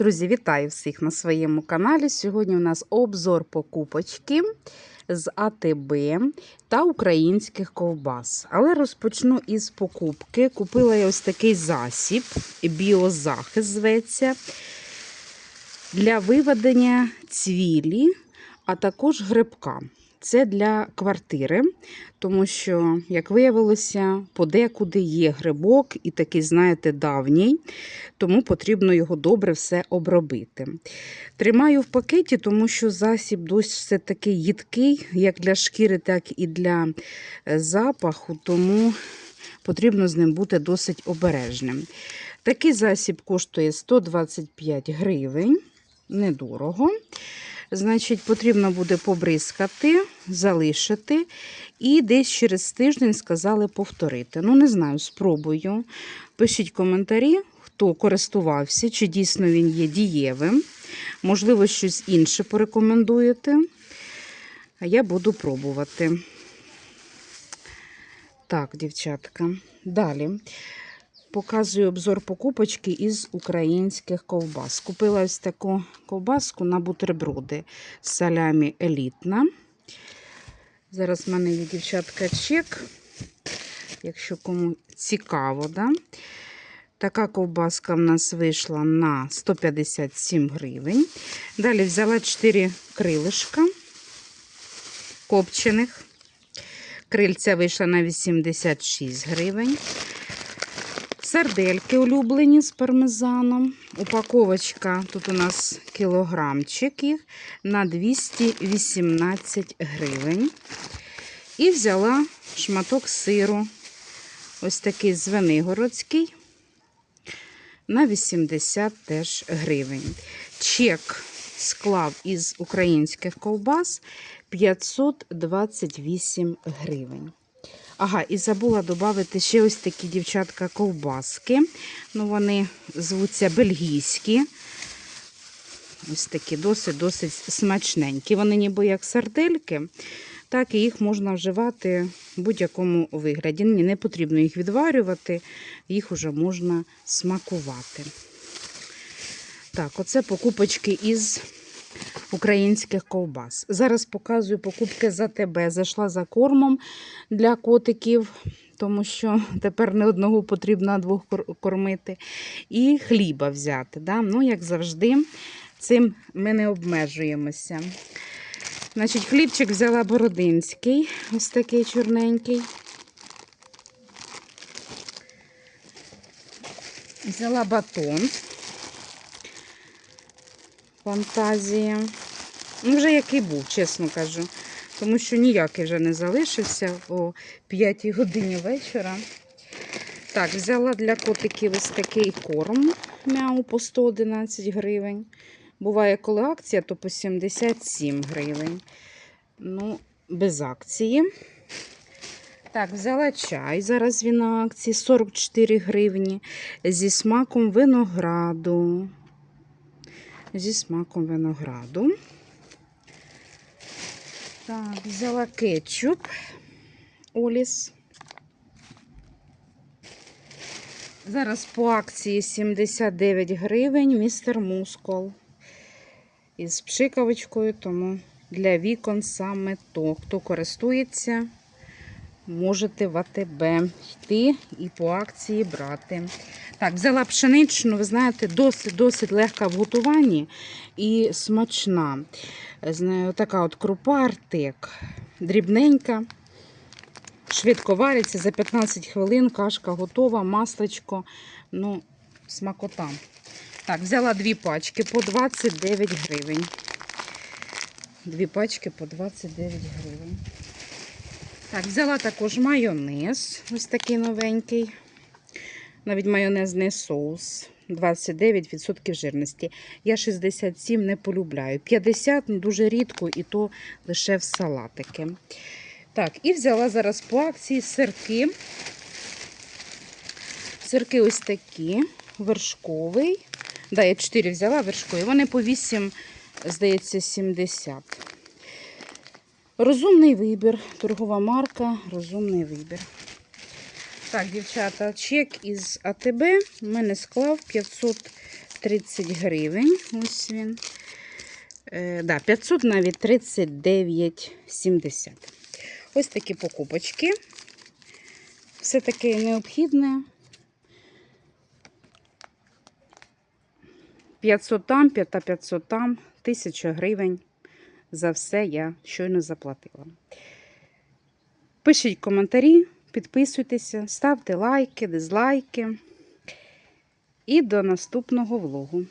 Друзі, вітаю всіх на своєму каналі. Сьогодні у нас обзор покупочки з АТБ та українських ковбас. Але розпочну із покупки. Купила я ось такий засіб, біозахист зветься, для виведення цвілі, а також грибка. Це для квартири, тому що, як виявилося, подекуди є грибок і такий, знаєте, давній, тому потрібно його добре все обробити. Тримаю в пакеті, тому що засіб досить такий їдкий, як для шкіри, так і для е, запаху, тому потрібно з ним бути досить обережним. Такий засіб коштує 125 гривень, недорого. Значить, потрібно буде побризкати, залишити і десь через тиждень сказали повторити. Ну, не знаю, спробую. Пишіть коментарі, хто користувався, чи дійсно він є дієвим. Можливо, щось інше порекомендуєте. А я буду пробувати. Так, дівчатка. Далі. Показую обзор покупочки із українських ковбас. Купила ось таку ковбаску на бутерброди з салямі елітна. Зараз в мене є дівчатка чек, якщо кому цікаво. Да? Така ковбаска в нас вийшла на 157 гривень. Далі взяла 4 крилишка копчених. Крильця вийшла на 86 гривень. Сардельки улюблені з пармезаном. Упаковочка, тут у нас кілограмчик їх на 218 гривень. І взяла шматок сиру, ось такий звенигородський, на 80 теж гривень. Чек склав із українських ковбас 528 гривень. Ага, і забула додати ще ось такі дівчатка ковбаски. Ну, вони звуться бельгійські. Ось такі досить-досить смачненькі. Вони ніби як сардельки, так і їх можна вживати в будь-якому вигляді. Не потрібно їх відварювати, їх вже можна смакувати. Так, оце покупочки із українських ковбас. Зараз показую покупки за тебе. Зайшла за кормом для котиків, тому що тепер не одного потрібно а двох кормити. І хліба взяти. Да? Ну, як завжди, цим ми не обмежуємося. Значить, хлібчик взяла бородинський, ось такий чорненький. Взяла батон. Фантазія. Ну, вже який був, чесно кажу. Тому що ніякий вже не залишився о 5 годині вечора. Так, взяла для котиків ось такий корм мяу по 111 гривень. Bуває, коли акція, то по 77 гривень. Ну, без акції. Так, взяла чай. Зараз він на акції 44 гривні. Зі смаком винограду зі смаком винограду. Так, взяла кетчуп Оліс. Зараз по акції 79 гривень містер Мускул. Із пшикавочкою, тому для вікон саме то. Хто користується, можете в АТБ йти і по акції брати. Так, взяла пшеничну, ви знаєте, досить досить легка в готуванні і смачна. Знаю, така от крупа артек, дрібненька, швидко вариться за 15 хвилин, кашка готова, масличко, ну, смакота. Так, взяла дві пачки по 29 гривень. Дві пачки по 29 гривень. Так, взяла також майонез, ось такий новенький. Навіть майонезний соус. 29% жирності. Я 67 не полюбляю. 50 ну, дуже рідко, і то лише в салатики. Так, і взяла зараз по акції сирки. Сирки ось такі, вершковий. Да, я 4 взяла вершковий. Вони по 8, здається, 70. Розумний вибір. Торгова марка, розумний вибір. Так, дівчата, чек із АТБ в мене склав 530 гривень. Ось він. Е, да, 500 навіть 39,70. Ось такі покупочки. Все таке необхідне. 500 там, 5 та 500 там, 1000 гривень. За все я щойно заплатила. Пишіть коментарі, підписуйтеся, ставте лайки, дизлайки. І до наступного влогу.